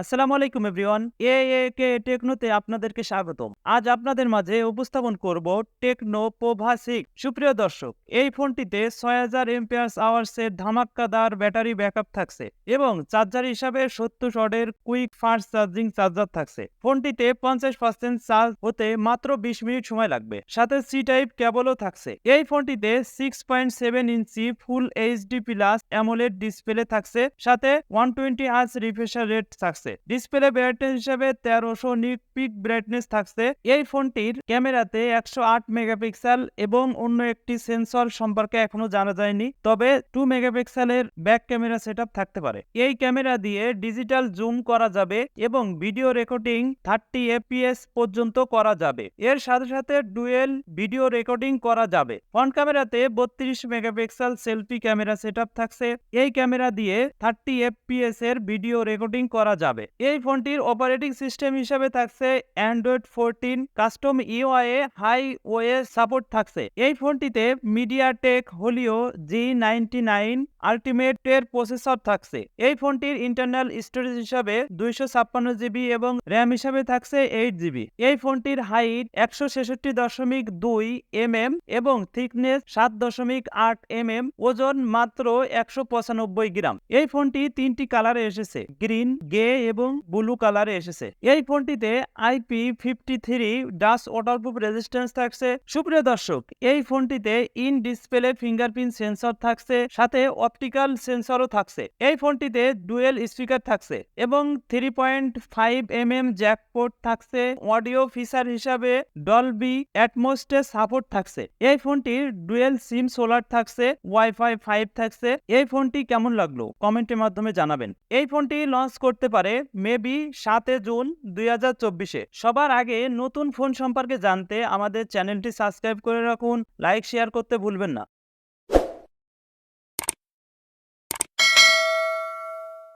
আসসালামু আলাইকুম এভরিওয়ান। এ এ কে টেকনোতে আপনাদেরকে স্বাগতম। আজ আপনাদের মাঝে উপস্থাপন করব টেকনো পোভা সিক্স সুপ্রিয় দর্শক, এই ফোনটিতে ছয় হাজার এমপিয়ার্স আওয়ার্সের ধামাক্কাদার ব্যাটারি ব্যাকআপ থাকছে এবং চার্জার হিসাবে সত্তর শটের কুইক ফাস্ট চার্জিং চার্জার থাকছে। ফোনটিতে পঞ্চাশ পার্সেন্ট চার্জ হতে মাত্র বিশ মিনিট সময় লাগবে। সাথে সি টাইপ কেবলও থাকছে। এই ফোনটিতে six point seven inch full HD plus AMOLED display থাকছে, সাথে one twenty hertz refresher rate থাকছে। ডিসপ্লে ব্রাইটনেস হিসেবে তেরোশো নিট পিক ব্রাইটনেস থাকছে। এই ফোনটির ক্যামেরাতে একশো আট মেগাপিক্সেল এবং অন্য একটি সেন্সর সম্পর্কে এখনও জানা যায়নি, তবে টু মেগাপিক্সেলের ব্যাক ক্যামেরা সেট থাকতে পারে। এই ক্যামেরা দিয়ে ডিজিটাল জুম করা যাবে এবং ভিডিও রেকর্ডিং থার্টি এফপিএস পর্যন্ত করা যাবে। এর সাথে সাথে ডুয়েল ভিডিও রেকর্ডিং করা যাবে। ফ্রন্ট ক্যামেরাতে বত্রিশ মেগাপিক্সেল সেলফি ক্যামেরা সেট থাকছে এই ক্যামেরা দিয়ে থার্টি এফপিএস এর ভিডিও রেকর্ডিং করা যাবে। এই ফোনটির অপারেটিং সিস্টেম হিসেবে থাকছে Android fourteen custom UI hi OS support থাকছে। এই ফোনটিতে MediaTek Helio G ninety nine ultimate এর প্রসেসর থাকছে। এই ফোনটির ইন্টারনাল স্টোরেজ হিসাবে দুইশো ছাপ্পান্ন জিবি এবং র্যাম হিসাবে থাকছে এইট জিবি। এই ফোনটির হাইট একশো ছেষট্টি দশমিক দুই এম এম এবং থিকনেস সাত দশমিক আট এম এম ওজন মাত্র একশো পঁচানব্বই গ্রাম। এই ফোনটি তিনটি কালারে এসেছে, গ্রিন, গে এবং ব্লু কালারে এসেছে। এই ফোনটিতে IP fifty three dust waterproof resistance থাকছে। সুপ্রিয় দর্শক, এই ফোনটিতে ইন ডিসপ্লে ফিঙ্গারপ্রিন্ট সেন্সর থাকছে, সাথে অপটিক্যাল সেন্সরও থাকছে। এই ফোনটিতে ডুয়েল স্পিকার থাকছে এবং three point five M M jack port থাকছে। অডিও ফিচার হিসাবে ডলবি অ্যাটমোস্টে সাপোর্ট থাকছে। এই ফোনটির ডুয়েল সিম সোলার থাকছে ওয়াইফাই ফাইভ থাকছে। এই ফোনটি কেমন লাগল কমেন্টের মাধ্যমে জানাবেন। এই ফোনটি লঞ্চ করতে পারে মেবি সাতে জুন দুই হাজার চব্বিশে। সবার আগে নতুন ফোন সম্পর্কে জানতে আমাদের চ্যানেলটি সাবস্ক্রাইব করে রাখুন লাইক শেয়ার করতে ভুলবেন না।